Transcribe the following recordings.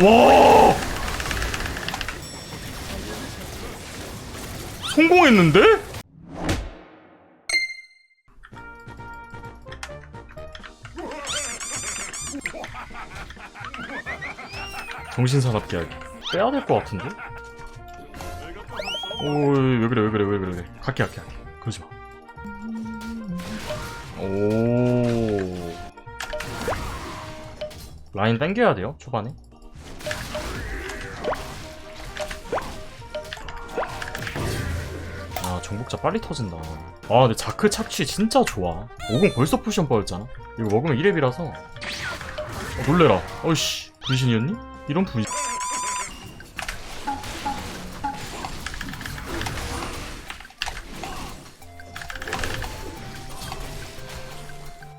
와! 성공했는데? 정신 사납게 하기 빼야 될 것 같은데? 오왜 그래 왜 그래 왜 그래 왜 그래 갈게 갈게 갈게 그러지 마. 오 라인 당겨야 돼요 초반에 아 정복자 빨리 터진다 아 근데 자크 착취 진짜 좋아 50 벌써 포션 빠졌잖아 이거 먹으면 1렙이라서 어, 놀래라 어이씨 분신이었니? 이런 분신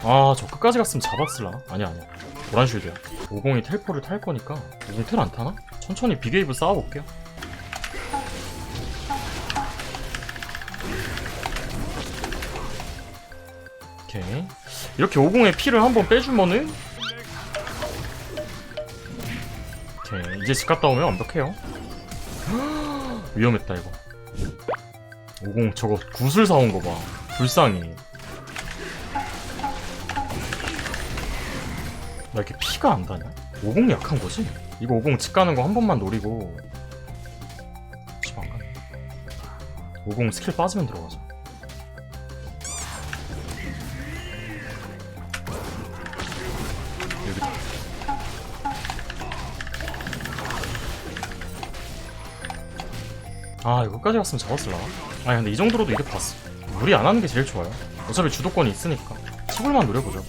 아, 저 끝까지 갔으면 잡았을라나? 아니야, 아니야. 도란 쉴드야. 50이 텔포를 탈 거니까 50텔 안 타나? 천천히 비게이브 쌓아볼게요. 오케이. 이렇게 50의 피를 한번 빼주면은 오케이. 이제 집 갔다 오면 완벽해요. 위험했다, 이거. 50 저거 구슬 사온 거 봐. 불쌍해. 나 이렇게 피가 안 다냐? 50 약한 거지? 이거 50 집 가는 거 한 번만 노리고 집안 가네 50 스킬 빠지면 들어가자 여기다 아 이거 끝까지 갔으면 잡았을라나? 아니 근데 이 정도로도 이득 봤어 무리 안 하는 게 제일 좋아요 어차피 주도권이 있으니까 치골만 노려보죠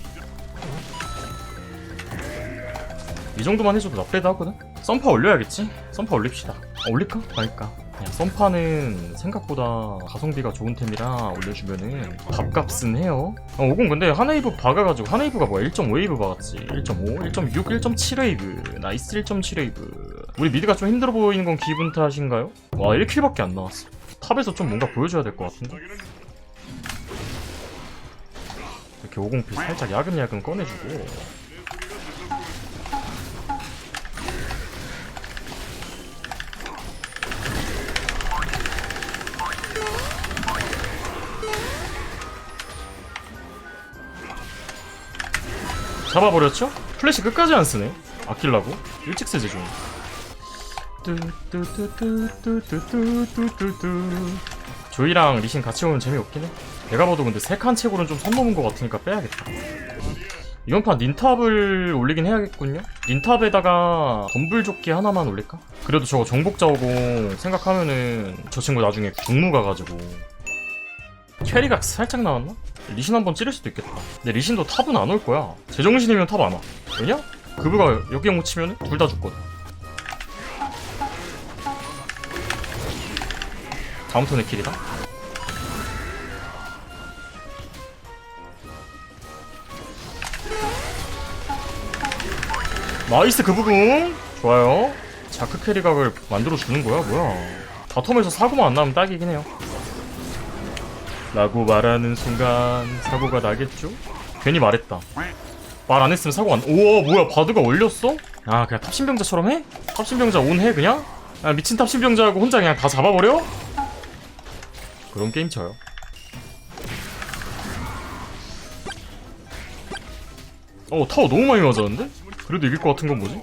이 정도만 해줘도 나쁘다 하거든? 썬파 올려야겠지? 썬파 올립시다 아, 올릴까? 말까? 그냥 썬파는 생각보다 가성비가 좋은 템이라 올려주면은 밥값은 해요. 아, 50 근데 한웨이브 박아가지고 한웨이브가 뭐야? 1.5웨이브 박았지. 1.5, 1.6, 1.7웨이브. 나이스 1.7웨이브. 우리 미드가 좀 힘들어 보이는 건 기분 탓인가요? 와 1킬밖에 안 나왔어. 탑에서 좀 뭔가 보여줘야 될 것 같은데? 이렇게 50피 살짝 야금야금 꺼내주고 잡아버렸죠? 플래시 끝까지 안 쓰네. 아킬라고 일찍 세제 중. 조이랑 리신 같이 오면 재미없긴 해. 내가 봐도 근데 세 칸 채굴은 좀 선 넘은 것 같으니까 빼야겠다. 이번 판 닌탑을 올리긴 해야겠군요. 닌탑에다가 덤불조끼 하나만 올릴까? 그래도 저거 정복자오고 생각하면은 저 친구 나중에 국무 가가지고 캐리가 살짝 나왔나? 리신 한번 찌를 수도 있겠다. 근데 리신도 탑은 안 올 거야. 제정신이면 탑 안 와. 왜냐? 그브가 여기 못 치면 둘 다 죽거든. 다음 턴에 킬이다. 나이스 그 부분 좋아요. 자크 캐리각을 만들어 주는 거야 뭐야? 바텀에서 사고만 안 나면 딱이긴 해요. 라고 말하는 순간 사고가 나겠죠? 괜히 말했다. 말 안 했으면 사고 안. 우와 뭐야 바드가 올렸어? 아 그냥 탑신병자처럼 해? 탑신병자 온해 그냥? 아 미친 탑신병자하고 혼자 그냥 다 잡아버려? 그런 게임 쳐요. 어 타워 너무 많이 맞았는데? 그래도 이길 것 같은 건 뭐지?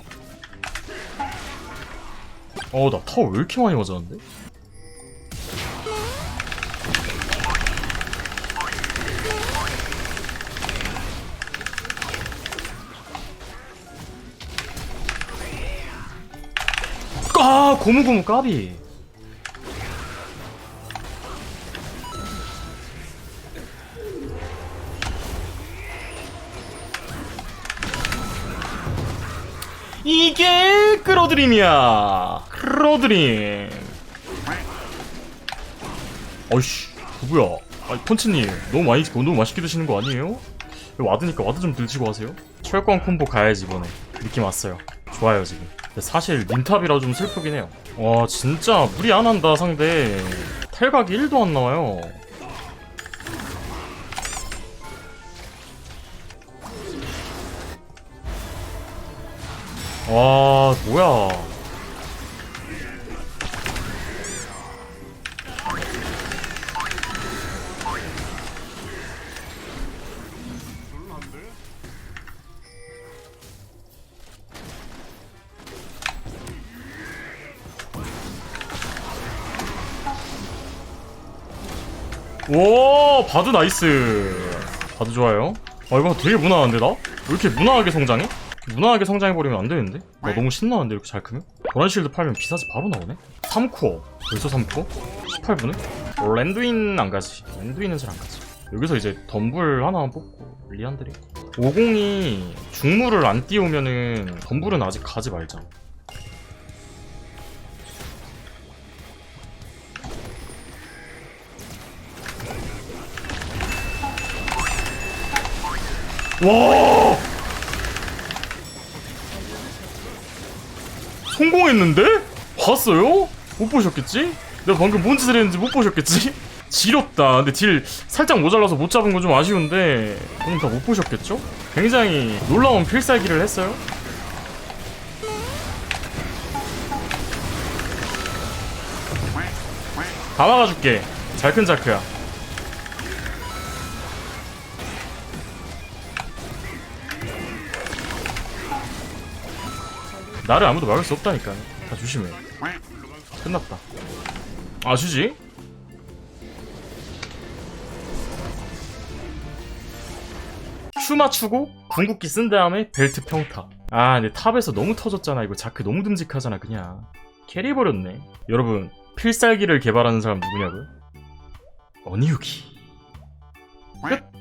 어나 타워 왜 이렇게 많이 맞았는데? 고무고무 까비. 이게 끌어들임이야. 끌어들임. 어이씨 누구야? 아니 펀치님 너무 많이 너무 맛있게 드시는 거 아니에요? 와드니까 와드 좀 들지고 하세요. 철권 콤보 가야지 이번에. 느낌 왔어요. 좋아요 지금 사실 닌탑이라 좀 슬프긴 해요. 와 진짜 무리 안 한다 상대. 탈각이 1도 안 나와요. 와 뭐야 오 바드 나이스 바드 좋아요 아 이거 되게 무난한데 나? 왜 이렇게 무난하게 성장해? 무난하게 성장해버리면 안 되는데? 나 너무 신나는데 이렇게 잘 크면? 도란 실드 팔면 비사지 바로 나오네? 3코어 벌써 3코어? 18분에? 랜드인 안 가지 랜드인은 잘 안 가지 여기서 이제 덤불 하나만 뽑고 리안드리 50이 중물을 안 띄우면은 덤불은 아직 가지 말자 와 성공했는데? 봤어요? 못 보셨겠지? 내가 방금 뭔 짓을 했는지 못 보셨겠지? 지렸다. 근데 딜 살짝 모자라서 못 잡은 건 좀 아쉬운데 오늘 다못 보셨겠죠? 굉장히 놀라운 필살기를 했어요. 다 막아줄게. 잘큰 자크야. 나를 아무도 막을 수 없다니까. 다 조심해. 끝났다. 아, 주지? 큐 맞추고 궁극기 쓴 다음에 벨트 평타. 아, 근데 탑에서 너무 터졌잖아. 이거 자크 너무 듬직하잖아, 그냥. 캐리 버렸네. 여러분, 필살기를 개발하는 사람 누구냐고요? 어니유기. 끝.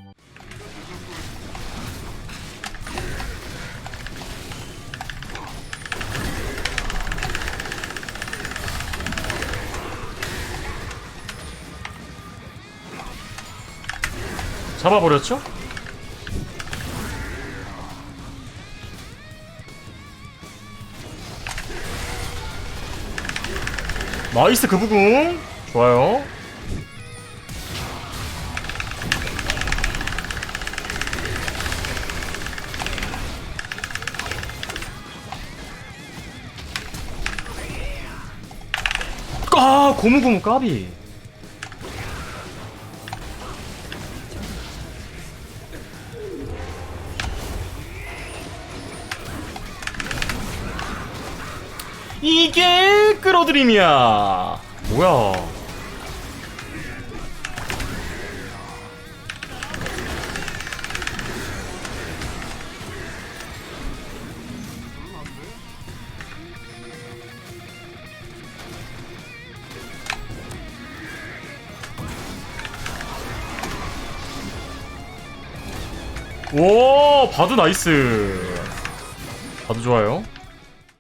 잡아버렸죠? 나이스 그 부분 좋아요. 아 고무고무 까비 이게 끌어들임이야. 뭐야? 오, 바드 나이스. 바드 좋아요.